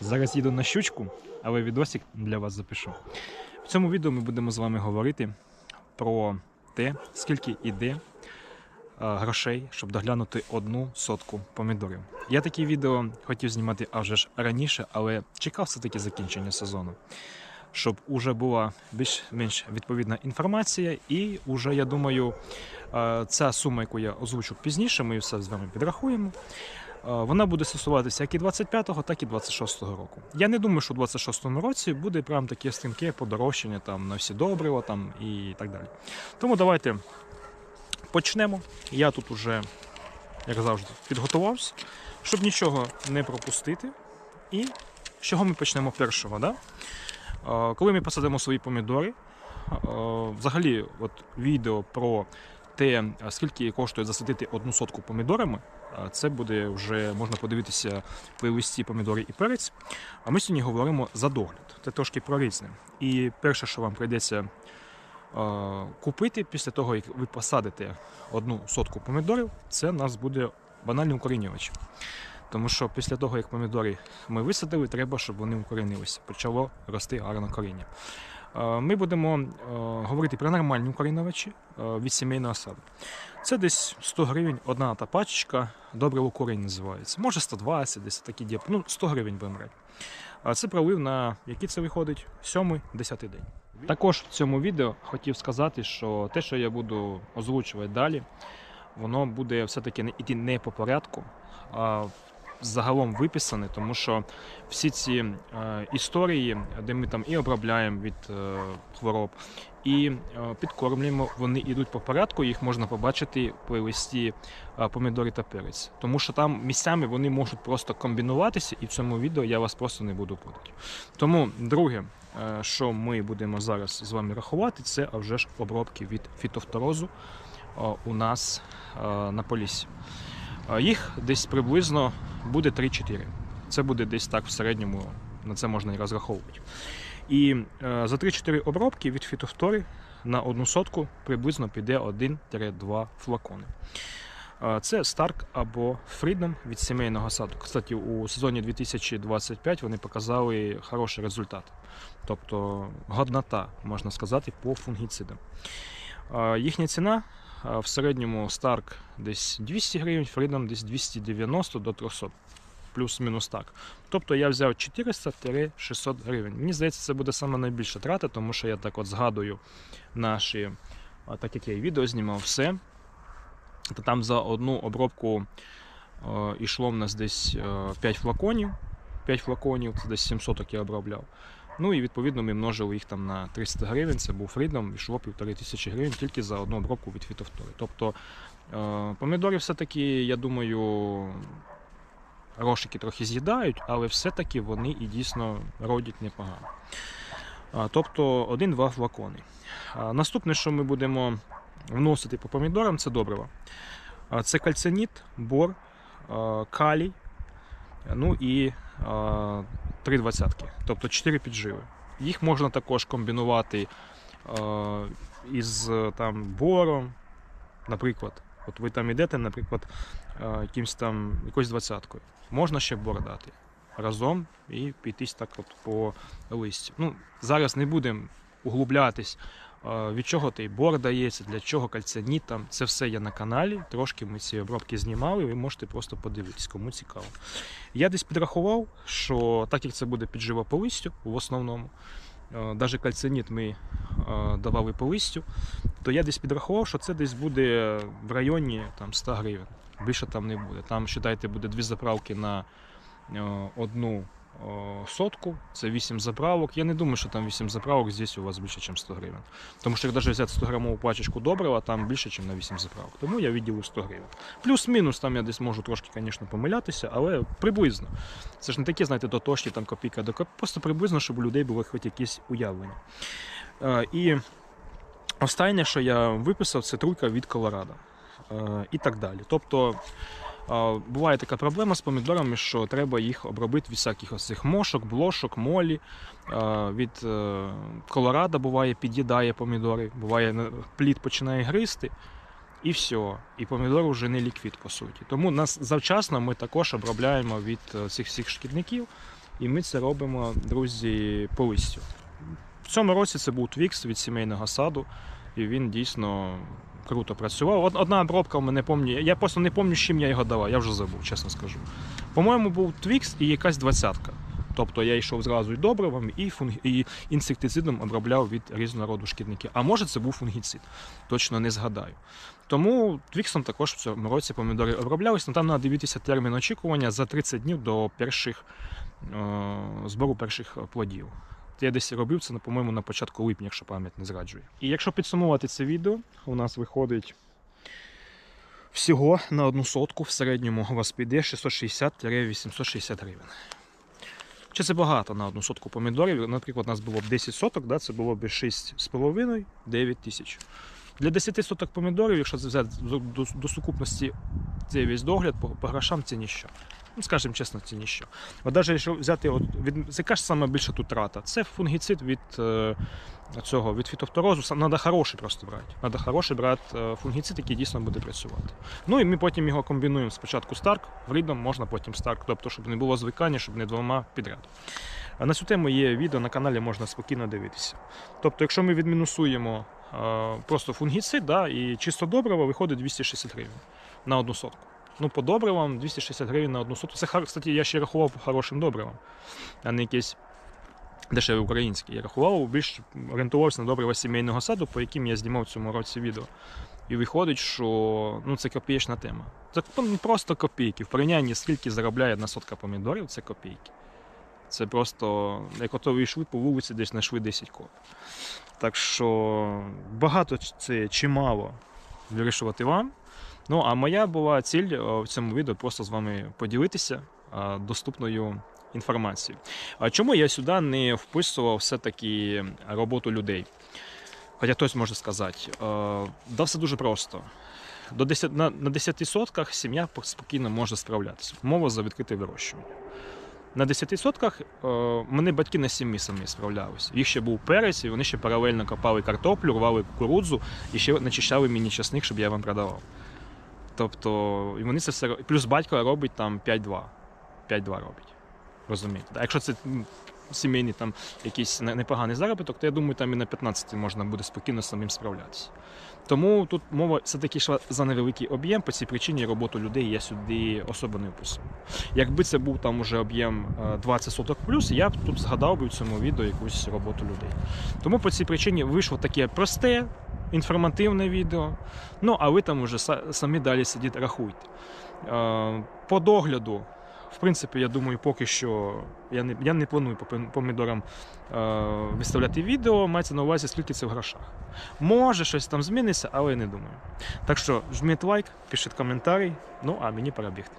Зараз їду на щучку, але відосик для вас запишу. В цьому відео ми будемо з вами говорити про те, скільки йде е, грошей, щоб доглянути одну сотку помідорів. Я такі відео хотів знімати аж раніше, але чекав все-таки закінчення сезону. Щоб уже була більш-менш відповідна інформація, і уже, я думаю, е, ця сума, яку я озвучу пізніше, ми все з вами підрахуємо. Е, Вона буде стосуватися як і 25-го, так і 26-го року. Я не думаю, що в 26-му році буде прям таке стрімке подорожчання там на всі добрива там і так далі. Тому давайте почнемо. Я тут уже, як завжди, підготувався, щоб нічого не пропустити. І з чого ми почнемо першого? Да? Е, Коли ми посадимо свої помідори, е, взагалі, от відео про те, скільки коштує засадити одну сотку помідорами, це буде вже можна подивитися плейлисті помідори і перець. А ми сьогодні говоримо за догляд. Це трошки про різне. І перше, що вам прийдеться купити після того, як ви посадите одну сотку помідорів, це у нас буде банальний укорінювач. Тому що після того, як помідори ми висадили, треба, щоб вони укорінилися, почало рости гарно коріння. Е, Ми будемо е, говорити про нормальні укорінювачі е, від сімейного саду. Це десь 100 гривень одна та пачечка, добре укорінь називається. Може 120, десь такі діп. Ну, 100 гривень будемо брати. Це пролив на який це виходить? Сьомий, десятий день. Також в цьому відео хотів сказати, що те, що я буду озвучувати далі, воно буде все-таки іти не по порядку, загалом виписане, тому що всі ці е, історії, де ми там і обробляємо від е, хвороб, і е, підкормлюємо, вони йдуть по порядку, їх можна побачити в плейлисті е, помідори та перець. Тому що там місцями вони можуть просто комбінуватися, і в цьому відео я вас просто не буду путати. Тому, друге, е, що ми будемо зараз з вами рахувати, це а вже ж обробки від фітофторозу е, у нас е, на полісі. Е, Їх десь приблизно буде 3-4. Це буде десь так в середньому, на це можна і розраховувати. І е, за 3-4 обробки від фітофтори на одну сотку приблизно піде 1-2 флакони. Е, Це Stark або Freedom від сімейного саду. Кстати, у сезоні 2025 вони показали хороший результат. Тобто годнота, можна сказати, по фунгіцидам. Е, Їхня ціна в середньому Stark десь 200 гривень, Freedom десь 290 до 300 плюс-мінус так. Тобто я взяв 400-600 гривень. Мені здається, це буде саме найбільша трата, тому що я так от згадую наші, так як я і відео знімав, все. То там за одну обробку йшло в нас десь е, 5 флаконів. 5 флаконів, це десь 700 я обробляв. Ну і відповідно ми множили їх там на 300 гривень, це був фрідом, йшло півтори тисячі гривень тільки за одну обробку від фітофтори. Тобто е, помідори все-таки, я думаю, рошики трохи з'їдають, але все-таки вони і дійсно родять непогано. Тобто один-два флакони. Наступне, що ми будемо вносити по помідорам, це добриво. Це кальциніт, бор, калій, ну і три двадцятки, тобто 4 підживи. Їх можна також комбінувати а, із там бором, наприклад. От ви там йдете, наприклад, а, якимсь там якоюсь двадцяткою. Можна ще бор дати разом і пійтись так от по листю. Ну, зараз не будемо углублятись, від чого той бор дається, для чого кальціаніт там. Це все є на каналі. Трошки ми ці обробки знімали, ви можете просто подивитись, кому цікаво. Я десь підрахував, що так як це буде піджива по в основному, навіть кальціаніт ми давали по листю, то я десь підрахував, що це десь буде в районі там, 100 гривень. Більше там не буде. Там, вважайте, буде дві заправки на одну сотку, це 8 заправок. Я не думаю, що там 8 заправок здесь у вас більше, ніж 100 гривень. Тому що навіть взяти 100 грамову пачечку добрива, там більше, ніж на 8 заправок. Тому я відділив 100 гривень. Плюс-мінус, там я десь можу трошки, звісно, помилятися, але приблизно. Це ж не такі, знаєте, дотошні там копійка до копійки, просто приблизно, щоб у людей було хоч якесь уявлення. Е, І останнє, що я виписав, це тройка від Колорадо. Е, І так далі. Тобто буває така проблема з помідорами, що треба їх обробити від всяких ось цих мошок, блошок, молі. Від е, Колорадо буває під'їдає помідори, буває плід починає гризти. І все. І помідор вже не ліквід, по суті. Тому нас завчасно ми також обробляємо від е, цих всіх шкідників. І ми це робимо, друзі, по листю. В цьому році це був твікс від сімейного саду, і він дійсно круто працював. Од- Одна обробка в мене пам'ятаю. Я просто не пам'ятаю, з чим я його давав, я вже забув, чесно скажу. По-моєму, був твікс і якась двадцятка. Тобто я йшов зразу і добривом, і, фунг... і інсектицидом обробляв від різного роду шкідників. А може це був фунгіцид, точно не згадаю. Тому твіксом також в цьому році помідори оброблялись, але там треба дивитися термін очікування за 30 днів до перших е... збору перших плодів. Я десь робив це, по-моєму, на початку липня, якщо пам'ять не зраджує. І якщо підсумувати це відео, у нас виходить всього на одну сотку в середньому у вас піде 660-860 гривень. Чи це багато на одну сотку помідорів? Наприклад, у нас було б 10 соток, да, це було б 6,5-9 тисяч. Для 10 соток помідорів, якщо взяти до, сукупності цей весь догляд, по грошам це ніщо. Ну, скажімо чесно, це ніщо. От навіть якщо взяти, от, від, яка ж саме більша тут трата? Це фунгіцид від е, цього, від фітофторозу. Треба хороший просто брати. Треба хороший брати е, фунгіцид, який дійсно буде працювати. Ну і ми потім його комбінуємо спочатку старк, врідом, можна потім старк, тобто, щоб не було звикання, щоб не двома підряд. А на цю тему є відео на каналі, можна спокійно дивитися. Тобто, якщо ми відмінусуємо е, просто фунгіцид, да, і чисто добриво виходить 260 гривень на одну сотку. Ну, по добривам 260 гривень на одну сотку. Це, кстати, я ще рахував по хорошим добривам, а не якесь дешеве українське. Я рахував, більш орієнтувався на добрива сімейного саду, по яким я знімав в цьому році відео. І виходить, що ну, це копієчна тема. Це просто копійки. В порівнянні скільки заробляє одна сотка помідорів, це копійки. Це просто, як ото ви йшли по вулиці, десь знайшли 10 кop. Так що багато це чи мало вирішувати вам. Ну, а моя була ціль е, в цьому відео просто з вами поділитися е, доступною інформацією. А чому я сюди не вписував все-таки роботу людей? Хоча хтось може сказати, е, да все дуже просто. До 10, на, на 10 сотках сім'я спокійно може справлятися. Мова за відкрите вирощування. На 10 сотках мене батьки на сім'ї самі справлялися. Їх ще був перець, і вони ще паралельно копали картоплю, рвали кукурудзу і ще начищали мені часник, щоб я вам продавав. Тобто, і вони це все Плюс батько робить там 5-2. 5-2 робить. Розумієте? А якщо це сімейний там якийсь непоганий заробіток, то я думаю, там і на 15 можна буде спокійно самим справлятися. Тому тут мова все-таки йшла за невеликий об'єм, по цій причині роботу людей я сюди особо не вписував. Якби це був там уже об'єм е, 20 соток плюс, я б тут згадав би в цьому відео якусь роботу людей. Тому по цій причині вийшло таке просте, інформативне відео. Ну, а ви там са- самі далі сидіть, рахуйте. Е, По догляду, в принципі, я думаю, поки що я не, я не планую по помідорам е, виставляти відео, мається на увазі, скільки це в грошах. Може, щось там зміниться, але я не думаю. Так що жміть лайк, пишіть коментарі, ну а мені пора бігти.